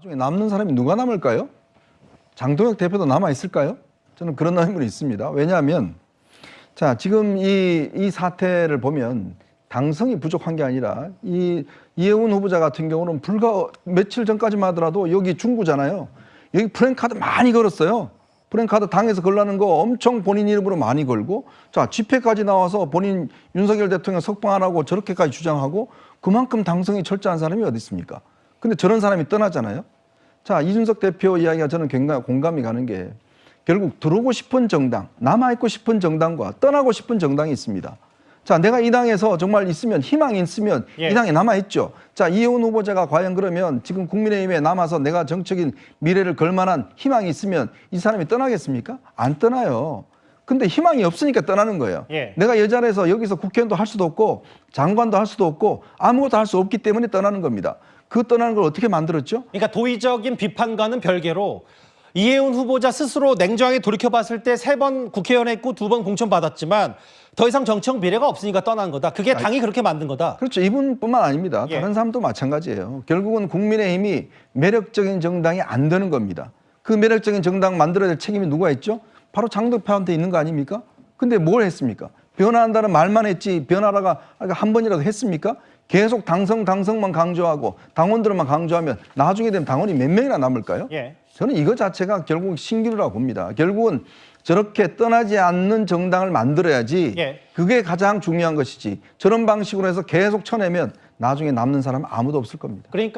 나중에 남는 사람이 누가 남을까요? 장동혁 대표도 남아 있을까요? 저는 그런 의문이 있습니다. 왜냐하면 자 지금 이, 이 사태를 보면 당성이 부족한 게 아니라 이 이혜훈 후보자 같은 경우는 불과 며칠 전까지만 하더라도 여기 중구잖아요. 여기 프랭카드 많이 걸었어요. 프랭카드 당에서 걸라는 거 엄청 본인 이름으로 많이 걸고 자 집회까지 나와서 본인 윤석열 대통령 석방하라고 저렇게까지 주장하고 그만큼 당성이 철저한 사람이 어디 있습니까? 근데 저런 사람이 떠나잖아요. 자 이준석 대표 이야기가 저는 굉장히 공감이 가는 게 결국 들어오고 싶은 정당, 남아있고 싶은 정당과 떠나고 싶은 정당이 있습니다. 자, 내가 이 당에서 정말 있으면, 희망이 있으면 예. 이 당에 남아있죠. 자, 이혜훈 후보자가 과연 그러면 지금 국민의힘에 남아서 내가 정적인 미래를 걸 만한 희망이 있으면 이 사람이 떠나겠습니까? 안 떠나요. 근데 희망이 없으니까 떠나는 거예요. 예. 내가 여자라서 여기서 국회의원도 할 수도 없고 장관도 할 수도 없고 아무것도 할 수 없기 때문에 떠나는 겁니다. 그 떠나는 걸 어떻게 만들었죠? 그러니까 도의적인 비판과는 별개로 이혜훈 후보자 스스로 냉정하게 돌이켜봤을 때 세 번 국회의원 했고 두 번 공천 받았지만 더 이상 정치적 미래가 없으니까 떠난 거다. 그게 당이 그렇게 만든 거다. 그렇죠. 이분뿐만 아닙니다. 예. 다른 사람도 마찬가지예요. 결국은 국민의힘이 매력적인 정당이 안 되는 겁니다. 그 매력적인 정당 만들어야 될 책임이 누가 있죠? 바로 장덕표한테 있는 거 아닙니까? 근데 뭘 했습니까? 변화한다는 말만 했지 변화라가 한 번이라도 했습니까? 계속 당성 당성만 강조하고 당원들만 강조하면 나중에 되면 당원이 몇 명이나 남을까요? 예. 저는 이거 자체가 결국 신기루라고 봅니다. 결국은 저렇게 떠나지 않는 정당을 만들어야지 예. 그게 가장 중요한 것이지 저런 방식으로 해서 계속 쳐내면 나중에 남는 사람은 아무도 없을 겁니다. 그러니까